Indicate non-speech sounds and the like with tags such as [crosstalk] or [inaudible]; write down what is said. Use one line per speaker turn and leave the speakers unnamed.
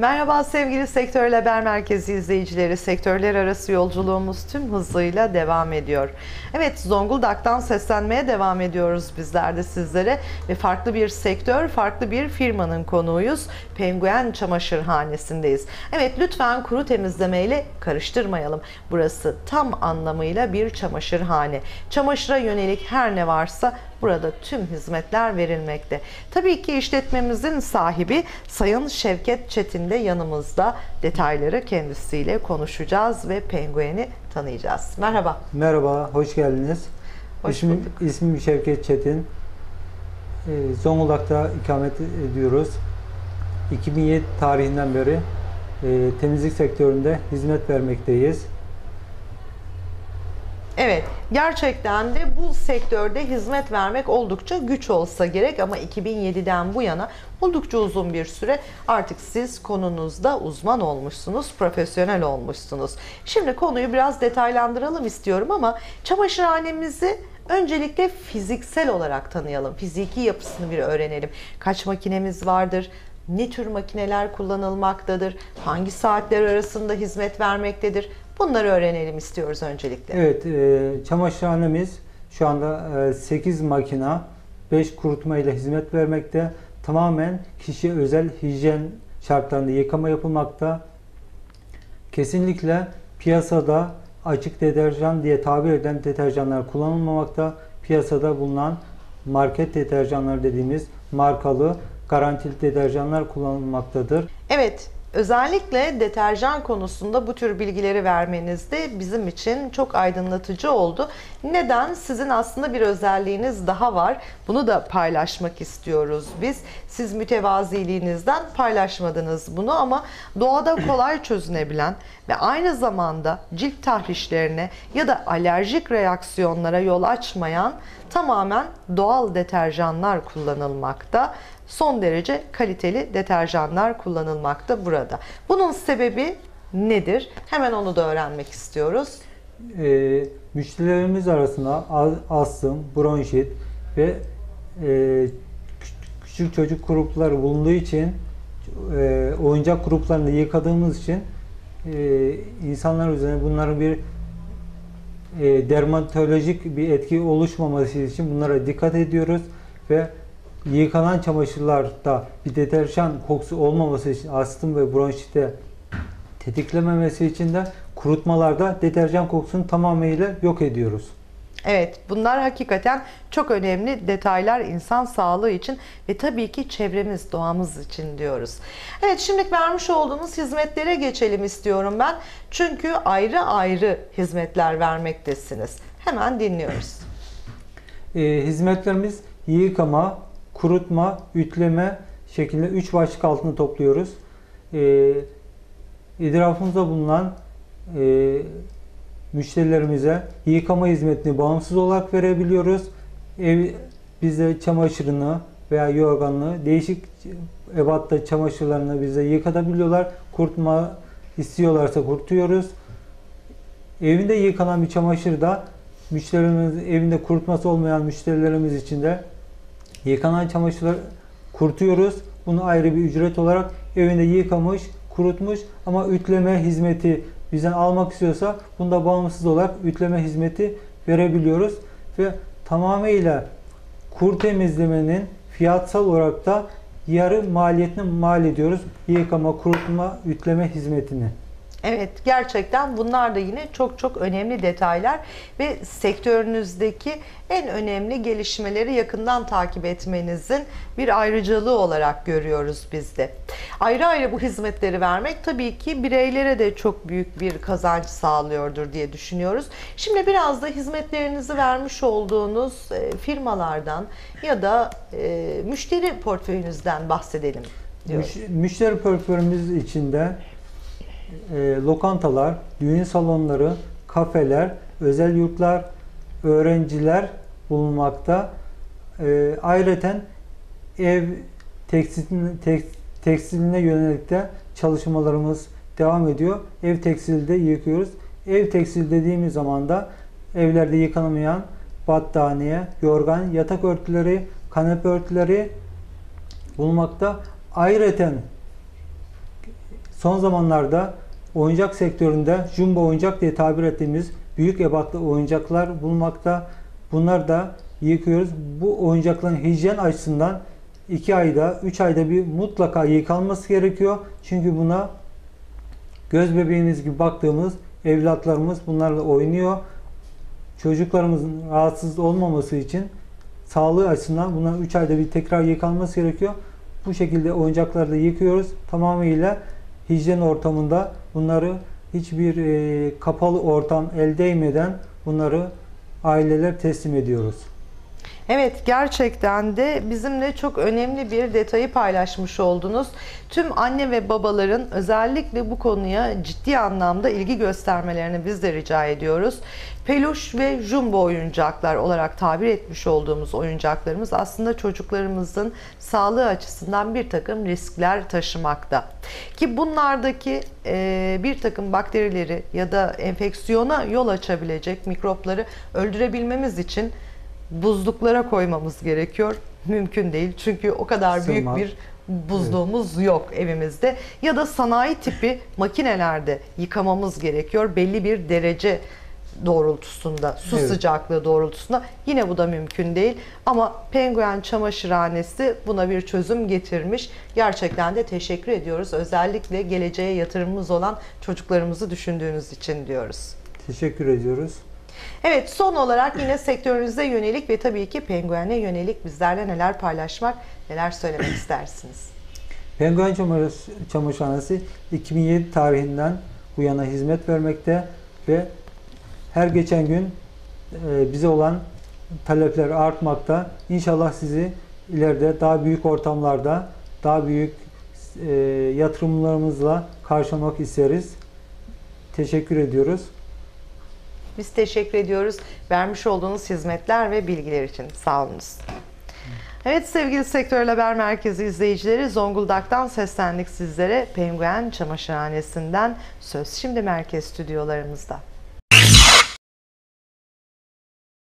Merhaba sevgili Sektör Haber Merkezi izleyicileri. Sektörler arası yolculuğumuz tüm hızıyla devam ediyor. Evet Zonguldak'tan seslenmeye devam ediyoruz bizler de sizlere. Ve farklı bir sektör, farklı bir firmanın konuğuyuz. Penguen Çamaşırhanesi'ndeyiz. Evet lütfen kuru temizlemeyle karıştırmayalım. Burası tam anlamıyla bir çamaşırhane. Çamaşıra yönelik her ne varsa burada tüm hizmetler verilmekte. Tabii ki işletmemizin sahibi Sayın Şevket Çetin de yanımızda. Detayları kendisiyle konuşacağız ve Penguen'i tanıyacağız. Merhaba.
Merhaba, hoş geldiniz.
Hoş
ismim,
bulduk.
ismim Şevket Çetin. Ee, Zonguldak'ta ikamet ediyoruz. 2007 tarihinden beri e, temizlik sektöründe hizmet vermekteyiz.
Evet, gerçekten de bu sektörde hizmet vermek oldukça güç olsa gerek ama 2007'den bu yana oldukça uzun bir süre artık siz konunuzda uzman olmuşsunuz, profesyonel olmuşsunuz. Şimdi konuyu biraz detaylandıralım istiyorum ama çamaşırhanemizi öncelikle fiziksel olarak tanıyalım. Fiziki yapısını bir öğrenelim. Kaç makinemiz vardır? Ne tür makineler kullanılmaktadır? Hangi saatler arasında hizmet vermektedir? Bunları öğrenelim istiyoruz öncelikle.
Evet, e, çamaşırhanemiz şu anda e, 8 makina, 5 kurutma ile hizmet vermekte. Tamamen kişi özel hijyen şartlarında yıkama yapılmakta. Kesinlikle piyasada açık deterjan diye tabir edilen deterjanlar kullanılmamakta. Piyasada bulunan market deterjanlar dediğimiz markalı garantili deterjanlar kullanılmaktadır.
Evet, özellikle deterjan konusunda bu tür bilgileri vermeniz de bizim için çok aydınlatıcı oldu. Neden? Sizin aslında bir özelliğiniz daha var. Bunu da paylaşmak istiyoruz biz. Siz mütevaziliğinizden paylaşmadınız bunu ama doğada [clears throat] kolay çözünebilen ve aynı zamanda cilt tahrişlerine ya da alerjik reaksiyonlara yol açmayan tamamen doğal deterjanlar kullanılmakta son derece kaliteli deterjanlar kullanılmakta burada. Bunun sebebi nedir? Hemen onu da öğrenmek istiyoruz.
e, müşterilerimiz arasında astım, bronşit ve e, küç- küçük çocuk grupları bulunduğu için e, oyuncak gruplarını yıkadığımız için e, insanlar üzerine bunların bir e, dermatolojik bir etki oluşmaması için bunlara dikkat ediyoruz ve yıkanan çamaşırlarda bir deterjan kokusu olmaması için astım ve bronşite tetiklememesi için de kurutmalarda deterjan kokusunu tamamıyla yok ediyoruz.
Evet, bunlar hakikaten çok önemli detaylar insan sağlığı için ve tabii ki çevremiz, doğamız için diyoruz. Evet, şimdi vermiş olduğunuz hizmetlere geçelim istiyorum ben. Çünkü ayrı ayrı hizmetler vermektesiniz. Hemen dinliyoruz.
E, hizmetlerimiz yıkama, kurutma, ütleme şeklinde 3 başlık altında topluyoruz. E, etrafımızda bulunan e, müşterilerimize yıkama hizmetini bağımsız olarak verebiliyoruz. Ev, bize çamaşırını veya yorganını değişik ebatta çamaşırlarını bize yıkatabiliyorlar. Kurutma istiyorlarsa kurutuyoruz. Evinde yıkanan bir çamaşır da müşterimiz evinde kurutması olmayan müşterilerimiz için de yıkanan çamaşırları kurutuyoruz. Bunu ayrı bir ücret olarak evinde yıkamış, kurutmuş ama ütleme hizmeti bizden almak istiyorsa bunda bağımsız olarak ütleme hizmeti verebiliyoruz ve tamamıyla kur temizlemenin fiyatsal olarak da yarı maliyetini mal ediyoruz. Yıkama, kurutma, ütleme hizmetini.
Evet gerçekten bunlar da yine çok çok önemli detaylar ve sektörünüzdeki en önemli gelişmeleri yakından takip etmenizin bir ayrıcalığı olarak görüyoruz biz de. Ayrı ayrı bu hizmetleri vermek tabii ki bireylere de çok büyük bir kazanç sağlıyordur diye düşünüyoruz. Şimdi biraz da hizmetlerinizi vermiş olduğunuz e, firmalardan ya da e, müşteri portföyünüzden bahsedelim diyoruz.
Müş- müşteri portföyümüz içinde e, lokantalar, düğün salonları, kafeler, özel yurtlar, öğrenciler bulunmakta. E, ayrıca ev tekstiline, tek- tekstiline yönelik de çalışmalarımız devam ediyor. Ev tekstilde yıkıyoruz. Ev tekstil dediğimiz zaman da evlerde yıkanamayan battaniye, yorgan, yatak örtüleri, kanepe örtüleri bulunmakta. Ayrıca Son zamanlarda oyuncak sektöründe jumbo oyuncak diye tabir ettiğimiz büyük ebatlı oyuncaklar bulmakta. Bunlar da yıkıyoruz. Bu oyuncakların hijyen açısından 2 ayda, 3 ayda bir mutlaka yıkanması gerekiyor. Çünkü buna göz bebeğimiz gibi baktığımız evlatlarımız bunlarla oynuyor. Çocuklarımızın rahatsız olmaması için sağlığı açısından bunların 3 ayda bir tekrar yıkanması gerekiyor. Bu şekilde oyuncakları da yıkıyoruz. Tamamıyla hijyen ortamında bunları hiçbir e, kapalı ortam el değmeden bunları aileler teslim ediyoruz.
Evet gerçekten de bizimle çok önemli bir detayı paylaşmış oldunuz. Tüm anne ve babaların özellikle bu konuya ciddi anlamda ilgi göstermelerini biz de rica ediyoruz. Peluş ve jumbo oyuncaklar olarak tabir etmiş olduğumuz oyuncaklarımız aslında çocuklarımızın sağlığı açısından bir takım riskler taşımakta. Ki bunlardaki e, bir takım bakterileri ya da enfeksiyona yol açabilecek mikropları öldürebilmemiz için buzluklara koymamız gerekiyor. Mümkün değil. Çünkü o kadar büyük
Sığmaz.
bir buzluğumuz yok evimizde. Ya da sanayi tipi [laughs] makinelerde yıkamamız gerekiyor. Belli bir derece doğrultusunda, su
Evet.
sıcaklığı doğrultusunda. Yine bu da mümkün değil. Ama penguen çamaşırhanesi buna bir çözüm getirmiş. Gerçekten de teşekkür ediyoruz. Özellikle geleceğe yatırımımız olan çocuklarımızı düşündüğünüz için diyoruz.
Teşekkür ediyoruz.
Evet son olarak yine sektörünüze yönelik ve tabii ki penguene yönelik bizlerle neler paylaşmak, neler söylemek istersiniz?
Penguen Çamaşır- Çamaşırhanesi 2007 tarihinden bu yana hizmet vermekte ve her geçen gün e, bize olan talepler artmakta. İnşallah sizi ileride daha büyük ortamlarda, daha büyük e, yatırımlarımızla karşılamak isteriz. Teşekkür ediyoruz.
Biz teşekkür ediyoruz vermiş olduğunuz hizmetler ve bilgiler için. Sağ olunuz. Evet sevgili Sektör Haber Merkezi izleyicileri Zonguldak'tan seslendik sizlere. Penguen Çamaşırhanesi'nden söz şimdi merkez stüdyolarımızda.